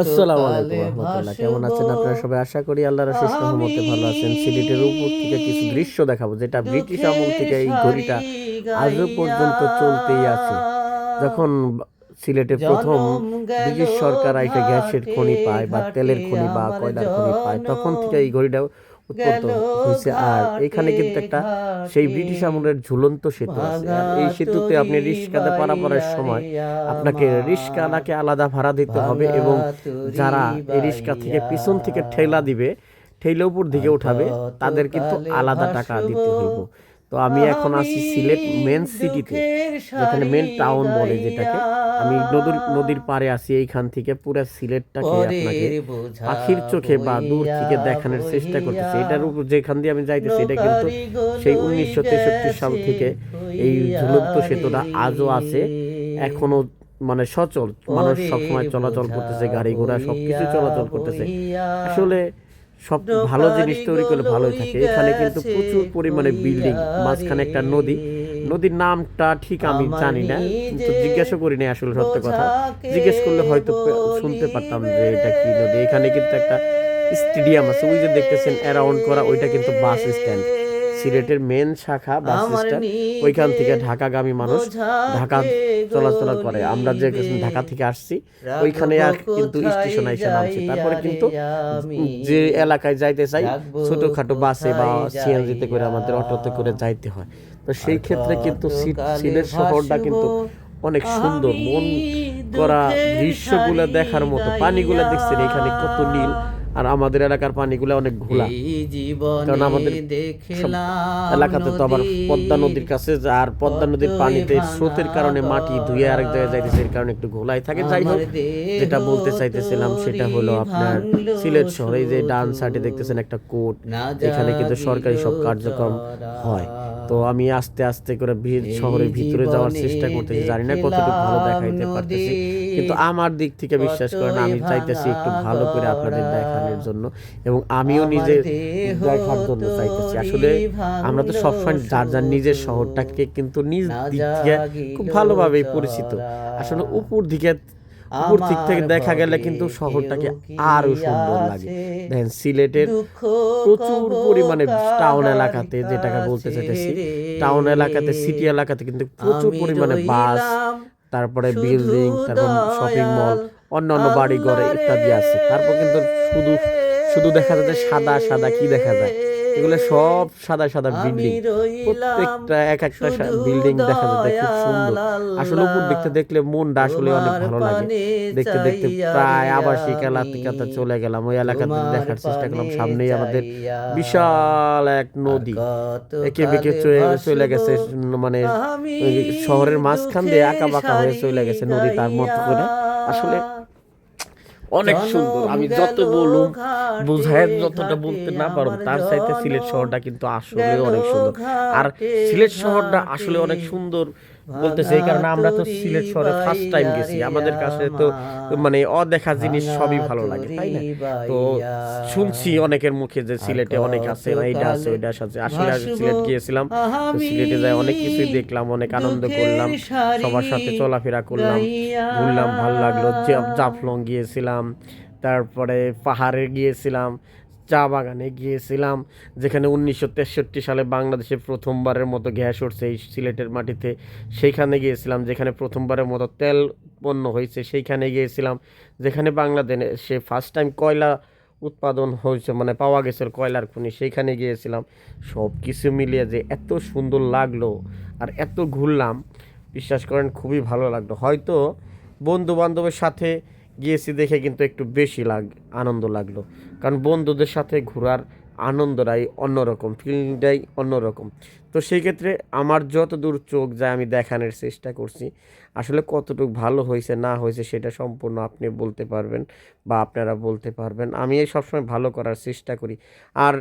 আসসালামু আলাইকুম রহমতুল্লাহ কেমন আছেন আপনারা সবাই? আশা করি আল্লাহর অশেষ রহমতে ভালো আছেন। সিলেটের উপর থেকে কিছু দৃশ্য দেখাবো যেটা ব্রিটিশ আমল থেকে এই ঘড়িটা আজও পর্যন্ত চলতেই আছে। যখন সিলেটে প্রথম ব্রিটিশ সরকার আইটা গ্যাসের খনি পায় বা তেলের খনি বা কয়লার খনি পায় তখন থেকে এই ঘড়িটা উৎপন্ন হয়েছে। আর এখানে কিন্তু একটা সেই ব্রিটিশ আমলের ঝুলন্ত সেতু আছে। আর এই সেতুতে আপনি রিস্কাতে পারাপারের সময় আপনাকে রিস্কালাকে আলাদা ভাড়া দিতে হবে এবং যারা এই রিস্কা থেকে পিছন থেকে ঠেলা দিবে ঠেলে উপর দিকে উঠাবে তাদের কিন্তু আলাদা টাকা দিতে হইব। তো আমি এখন আছি সিলেট মেন সিটিতে যেখানে মেন টাউন বলে যেটাকে। আমি নদীর নদীর পাড়ে আসি এইখান থেকে পুরো সিলেটটাকে আপনাকে পাখির চোখে বা দূর থেকে দেখানোর চেষ্টা করতেছি। এটার উপর যেখান দিয়ে আমি যাইতেছি এটা কিন্তু সেই উনিশশো তেষট্টি সাল থেকে এই ঝুলন্ত সেতুটা আজও আছে এখনও মানে সচল। মানুষ সবসময় চলাচল করতেছে গাড়ি ঘোড়া সবকিছু চলাচল করতেছে। আসলে সব ভালো জিনিস তৈরি করলে ভালোই থাকে। এখানে কিন্তু প্রচুর পরিমাণে বিল্ডিং মাঝখানে একটা নদী। নদীর নামটা ঠিক আমি জানি না কিন্তু জিজ্ঞাসা করি না আসলে সত্য কথা। জিজ্ঞেস করলে হয়তো শুনতে পারতাম যে এটা কি নদী। এখানে কিন্তু একটা স্টেডিয়াম আছে। ওই যে দেখতেছেন অ্যারাউন্ড করা ওইটা কিন্তু বাস স্ট্যান্ড সিলেটের মেন শাখা বাস ওইখান থেকে ঢাকাগামী মানুষ ঢাকা চলাচল করে। আমরা যে ঢাকা থেকে আসছি ওইখানে আর কিন্তু স্টেশন এসে নামছি। তারপরে কিন্তু যে এলাকায় যাইতে চাই ছোটখাটো বাসে বা সিএনজিতে করে আমাদের অটোতে করে যাইতে হয়। তো সেই ক্ষেত্রে কিন্তু সিলেট শহরটা কিন্তু অনেক সুন্দর। মন করা দৃশ্যগুলো দেখার মতো। পানিগুলো দেখছেন এখানে কত নীল। আর আমাদের এলাকার পানিগুলো অনেক ঘোলা। কারণ আমাদের এলাকাতে তো আবার পদ্মা নদীর কাছে আর পদ্মা নদীর পানিতে স্রোতের কারণে মাটি ধুয়ে আরেক জায়গায় যাইতেছে এর কারণে একটু ঘোলাই থাকে। যাই হোক যেটা বলতে চাইতেছিলাম সেটা হলো আপনার সিলেট শহরে এই যে ডান সাইডে দেখতেছেন একটা কোর্ট এখানে কিন্তু সরকারি সব কার্যক্রম হয়। তো আমি আস্তে আস্তে করে ভিড় শহরের ভিতরে যাওয়ার চেষ্টা করতেছি। জানি না কতটুকু ভালো দেখাইতে পারতেছি। কিন্তু আমার দিক থেকে বিশ্বাস করেন আমি চাইতেছি একটু ভালো করে আপনাদের দেখানোর জন্য এবং আমিও নিজে দেখার জন্য চাইতেছি। আসলে আমরা তো সবসময় যার যার নিজের শহরটাকে কিন্তু নিজ দিক থেকে খুব ভালোভাবেই পরিচিত। আসলে উপর দিকে উপর দিক থেকে দেখা গেলে কিন্তু শহরটাকে আরও সুন্দর লাগে। দেখেন সিলেটের প্রচুর পরিমাণে টাউন এলাকাতে যেটাকে বলতে চাইতেছি টাউন এলাকাতে সিটি এলাকাতে কিন্তু প্রচুর পরিমাণে বাস তারপরে বিল্ডিং তারপর শপিং মল অন্যান্য বাড়ি ঘরে ইত্যাদি আছে। তারপর কিন্তু শুধু শুধু দেখা যায় সাদা সাদা কি দেখা যায়? এগুলো সব সাদা সাদা বিল্ডিং প্রত্যেকটা এক একটা বিল্ডিং দেখা যায় খুব সুন্দর। আসলে উপর দেখতে দেখলে মনটা আসলে অনেক ভালো লাগে। দেখতে দেখতে প্রায় আবাসিক এলাকাতে চলে গেলাম। ওই এলাকাতে দেখার চেষ্টা করলাম। সামনেই আমাদের বিশাল এক নদী। একে বেঁকে চলে- চলে গেছে মানে শহরের মাঝখান দিয়ে আঁকা বাঁকা হয়ে চলে গেছে নদী তার মতো করে। আসলে অনেক সুন্দর। আমি যত বলুম বুঝাই যতটা বলতে না পারো তার চাইতে সিলেট শহরটা কিন্তু আসলে অনেক সুন্দর। আর সিলেট শহরটা আসলে অনেক সুন্দর। বলতেছে এই কারণে আমরা তো সিলেট শহরে ফার্স্ট টাইম গেছি। আমাদের কাছে তো মানে অদেখা জিনিস সবই ভালো লাগে তাই না? তো শুনছি অনেকের মুখে যে সিলেটে অনেক আছে এইটা আছে ওইটা আছে। আসলে সিলেট গিয়েছিলাম সিলেটে যাই অনেক কিছু দেখলাম অনেক আনন্দ করলাম সবার সাথে চলাফেরা করলাম ঘুরলাম ভালো লাগল জাফলং গিয়েছিলাম তারপরে পাহাড়ে গিয়েছিলাম চা বাগানে গিয়েছিলাম, যেখানে উনিশশো তেষট্টি সালে বাংলাদেশে প্রথমবারের মতো গ্যাস উঠছে এই সিলেটের মাটিতে। সেইখানে গিয়েছিলাম, যেখানে প্রথমবারের মতো তেল পণ্য হয়েছে, সেইখানে গিয়েছিলাম, যেখানে বাংলাদেশে ফার্স্ট টাইম কয়লা উৎপাদন হয়েছে মানে পাওয়া গেছে কয়লার খনি, সেইখানে গিয়েছিলাম। সব কিছু মিলিয়ে যে এত সুন্দর লাগল আর এত ঘুরলাম, বিশ্বাস করেন খুবই ভালো লাগল। হয়তো বন্ধু বান্ধবের সাথে গিয়েছি দেখে কিন্তু একটু বেশি লাগ আনন্দ লাগল। কারণ বন্ধুদের সাথে ঘোরার আনন্দটাই অন্যরকম ফিলিংটাই অন্যরকম। তো সেই ক্ষেত্রে আমার যত দূর চোখ যায় আমি দেখানোর চেষ্টা করছি। আসলে কতটুকু ভালো হয়েছে, না হয়েছে সেটা সম্পূর্ণ আপনি বলতে পারবেন বা আপনারা বলতে পারবেন। আমি এই সবসময় ভালো করার চেষ্টা করি। আর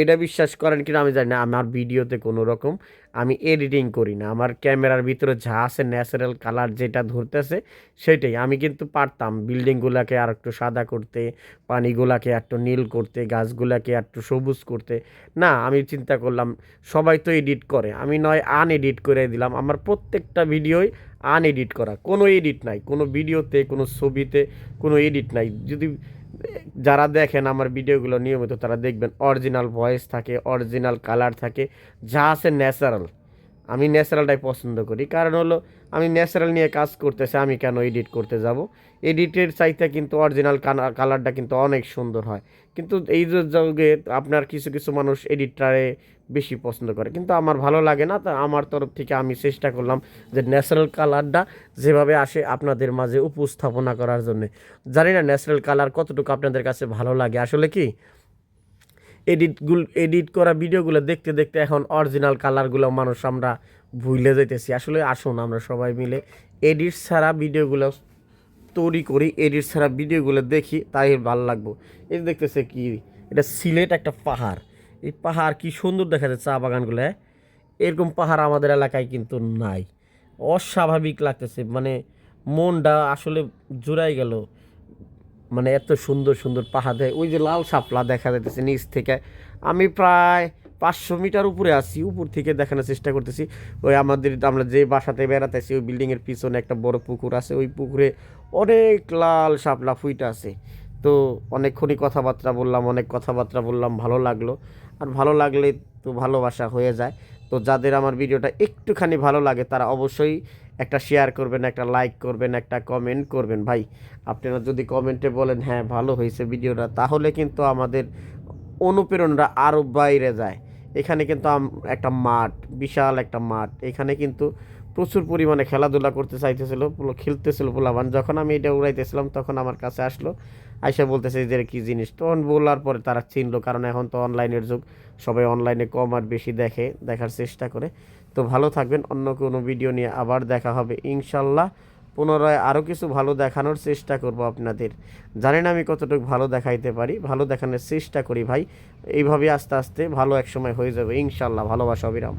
এটা বিশ্বাস করেন কিনা আমি জানি না, আমার ভিডিওতে কোনো রকম আমি এডিটিং করি না। আমার ক্যামেরার ভিতরে যা আছে ন্যাচারাল কালার যেটা ধরতেছে সেটাই। আমি কিন্তু পারতাম বিল্ডিংগুলোকে আর একটু সাদা করতে, পানিগুলাকে একটু নীল করতে, গাছগুলাকে একটু সবুজ করতে। না, আমি চিন্তা করলাম, সবাই তো এডিট করে। আমি নয় আনএডিট করে দিলাম। আমার প্রত্যেকটা ভিডিওই আনএডিট করা। কোনো এডিট নাই। কোনো ভিডিওতে, কোনো ছবিতে কোনো এডিট নাই। যদি যারা দেখেন আমার ভিডিওগুলো নিয়মিত, তারা দেখবেন অরিজিনাল ভয়েস থাকে, অরিজিনাল কালার থাকে, যা আছে ন্যাচারাল। আমি ন্যাচারালটাই পছন্দ করি। কারণ হলো, আমি ন্যাচারাল নিয়ে কাজ করতেছি, আমি কেন এডিট করতে যাব? এডিটের চাইতে কিন্তু অরিজিনাল কালারটা কিন্তু অনেক সুন্দর হয়। কিন্তু এই যুগে আপনার কিছু কিছু মানুষ এডিটারে বেশি পছন্দ করে। কিন্তু আমার ভালো লাগে না, তা আমার তরফ থেকে আমি চেষ্টা করলাম যে ন্যাচারাল কালারটা যেভাবে আসে আপনাদের মাঝে উপস্থাপনা করার জন্য। জানি না ন্যাচারাল কালার কতটুকু আপনাদের কাছে ভালো লাগে। আসলে কি? এডিটগুলো এডিট করা ভিডিওগুলো দেখতে দেখতে এখন অরিজিনাল কালারগুলো মানুষ আমরা ভুলে যাইতেছি। আসলে আসুন আমরা সবাই মিলে এডিট ছাড়া ভিডিওগুলো তৈরি করি এডিট ছাড়া ভিডিওগুলো দেখি, তাই ভালো লাগবো। এই দেখতেছে কি, এটা সিলেট একটা পাহাড়। এই পাহাড় কি সুন্দর দেখা যাচ্ছে চা বাগানগুলো হ্যাঁ? এরকম পাহাড় আমাদের এলাকায় কিন্তু নাই। অস্বাভাবিক লাগতেছে মানে মনটা আসলে জোড়াই গেল। মানে এত সুন্দর সুন্দর পাহাড় ওই যে লাল শাপলা দেখা যাইতেছে নিচ থেকে। আমি প্রায় পাঁচশো মিটার উপরে আছি, উপর থেকে দেখানোর চেষ্টা করতেছি। ওই আমাদের, আমরা যে বাসাতে বেড়াতেছি, ওই বিল্ডিংয়ের পিছনে একটা বড় পুকুর আছে। ওই পুকুরে অনেক লাল শাপলা ফুইটা আছে। তো অনেকক্ষণই কথাবার্তা বললাম, অনেক কথাবার্তা বললাম, ভালো লাগল। আর ভালো লাগলে তো ভালোবাসা হয়ে যায়। তো যাদের আমার ভিডিওটা একটুখানি ভালো লাগে, তারা অবশ্যই একটা শেয়ার করবেন, একটা লাইক করবেন, একটা কমেন্ট করবেন। ভাই, আপনারা যদি কমেন্টে বলেন হ্যাঁ ভালো হয়েছে ভিডিওটা, তাহলে কিন্তু আমাদের অনুপ্রেরণা আরও বাইরে যায়। এখানে কিন্তু একটা মাঠ, বিশাল একটা মাঠ। এখানে কিন্তু প্রচুর পরিমাণে খেলাধুলা করতে চাইতেছিল খেলতেছিল পোলাবান যখন আমি এটা উড়াইতেছিলাম, তখন আমার কাছে আসলো, আইসা বলতেছে যে কি জিনিস? তখন বলার পরে তারা চিনলো, কারণ এখন তো অনলাইনের যুগ। সবাই অনলাইনে কম আর বেশি দেখে, দেখার চেষ্টা করে। তো ভালো থাকবেন, অন্য কোনো ভিডিও নিয়ে আবার দেখা হবে। ইনশাল্লাহ পুনরায় আরও কিছু ভালো দেখানোর চেষ্টা করব আপনাদের। জানেন আমি কতটুকু ভালো দেখাইতে পারি, ভালো দেখানোর চেষ্টা করি ভাই। এইভাবে আস্তে আস্তে ভালো এক সময় হয়ে যাবে, ইনশাল্লাহ। ভালোবাসা, অবিরাম।